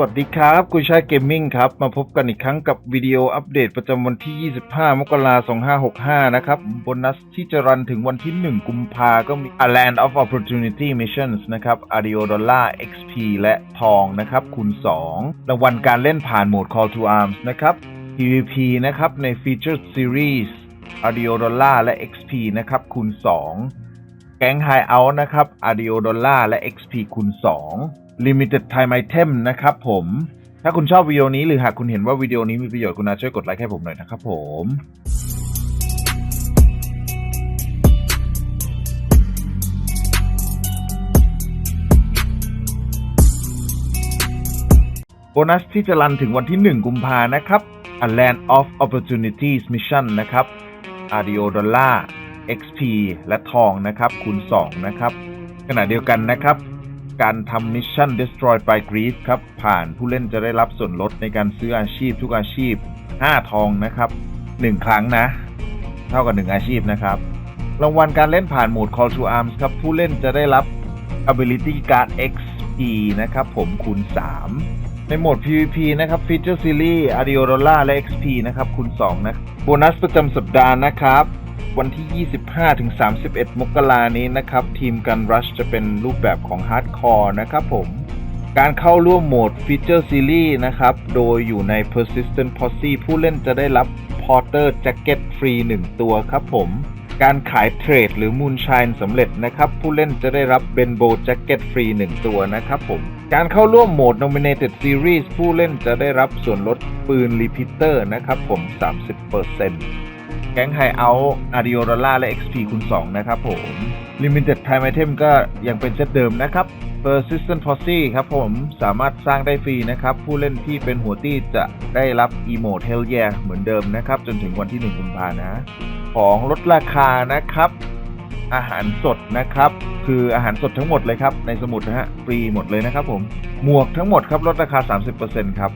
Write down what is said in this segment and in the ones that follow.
วัสดีครับ กุยชายเกมมิ่งครับ มาพบกันอีกครั้งกับวิดีโออัปเดตประจำวันที่ 25 มกราคม 2565 นะครับ โบนัสที่จะรันถึงวันที่ 1 กุมภาก็มี A Land of Opportunity Missions นะครับ ADIO Dollar XP และทองนะครับคูณ 2 รางวัลการเล่นผ่านโหมด Call to Arms นะครับ PVP นะครับใน Featured Series ADIO Dollar และ XP นะครับคูณ 2 แก๊ง High Out นะครับ ADIO Dollar และ XP คูณ2 Limited Time Item นะครับผม ถ้าคุณชอบวิดีโอนี้หรือหากคุณเห็นว่าวิดีโอนี้มีประโยชน์คุณอาช่วยกดไลค์ให้ผมหน่อยนะครับผมโบนัสที่จะรันถึงวันที่ 1 กุมภานะครับ A Land of Opportunities Mission นะครับ RDO Dollar XP และทองนะครับคูณ 2 นะครับ ขณะเดียวกันนะครับ การทำมิชชั่น Destroy by Greed ครับ ผ่านผู้เล่นจะได้รับส่วนลดในการซื้ออาชีพทุกอาชีพ 5 ทองนะครับ 1 ครั้งนะ เท่ากับ 1 อาชีพนะครับ รางวัลการเล่นผ่านโหมด Call to Arms ครับ ผู้เล่นจะได้รับ Ability Card XP นะครับ ผมคูณ 3ในโหมด PVP นะครับ Feature Series Adio Dollar และ XP นะครับ คูณ 2 นะ โบนัสประจำสัปดาห์นะครับ วันที่ 25 ถึง 31 มกรานี้นะครับ ทีมกันรัชจะเป็นรูปแบบของ Hardcore นะครับผม การเข้าร่วมโหมด Feature Series นะครับ โดยอยู่ใน Persistent Posse ผู้เล่นจะได้รับ Porter Jacket ฟรี 1 ตัวครับผม การขายเทรดหรือ Moonshine สำเร็จนะครับ ผู้เล่นจะได้รับ Benbow Jacket ฟรี 1 ตัวนะครับผม การเข้าร่วมโหมด Nominated Series ผู้เล่นจะได้รับส่วนลดปืน Repeater นะครับผม 30% แก๊งไฮเอาท์อาริโอดอลลาและ XP คูณ2นะครับผม Limited Time Item ก็ยังเป็นเซตเดิมนะครับ Persistent Posse ครับผมสามารถสร้างได้ฟรีนะครับ ผู้เล่นที่เป็นหัวตี้จะได้รับ Emote Hell Yeah เหมือนเดิมนะครับ จนถึงวันที่ 1 กุมภานะ ของลดราคานะครับ อาหารสดนะครับ คืออาหารสดทั้งหมดเลยครับ ในสมุดนะฮะฟรีหมดเลยนะครับผม หมวกทั้งหมดครับลดราคา 30%ครับ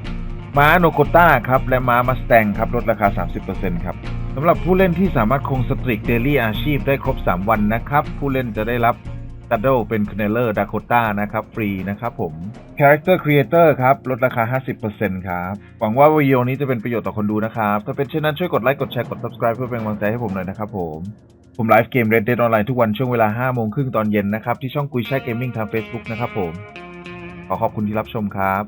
ม้าโนโกต้าครับและม้ามาสแตงครับลดราคา 30%ครับ สำหรับผู้เล่นที่สามารถคงสตริกเดลี่อาชีพได้ครบ 3 วันนะครับ ผู้เล่นจะได้รับดัตโดเป็นคเนเลอร์ดาโคต้านะครับ ฟรีนะครับผมคาแรคเตอร์ครีเอเตอร์ครับ ลดราคา 50%ครับ หวังว่าวิดีโอนี้จะเป็นประโยชน์ต่อคนดูนะครับ ถ้าเป็นเช่นนั้นช่วยกดไลค์ กดแชร์ กด subscribe เพื่อเป็นกำลังใจให้ผมหน่อยนะครับผม ผมไลฟ์เกม Red Dead Online ทุกวันช่วงเวลา 5 โมงครึ่งตอนเย็นนะครับ ที่ช่องกุยแช่เกมมิ่งทาง Facebook นะครับผม ขอขอบคุณที่รับชมครับ